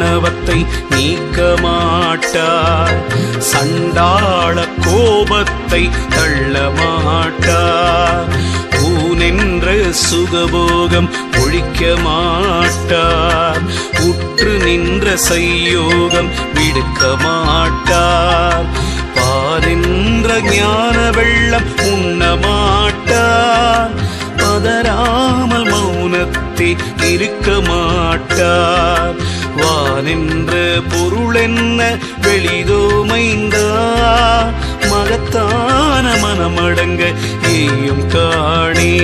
ஆணவத்தை நீக்க மாட்டார் சண்டாள கோபத்தை தள்ள மாட்டார் ஊனென்ற சுகபோகம் ஒழிக்க மாட்டார் உற்று நின்ற செய்யோகம் விடுக்க மாட்டார் பாரின்ற ஞான வெள்ளம் உண்ண மாட்டார் பதராமல் மௌனத்தை இருக்க மாட்டார் நின்ற பொருளென்ன வெளிதோ மைந்தா? மகத்தான மனமடங்க ஏயும் காணே.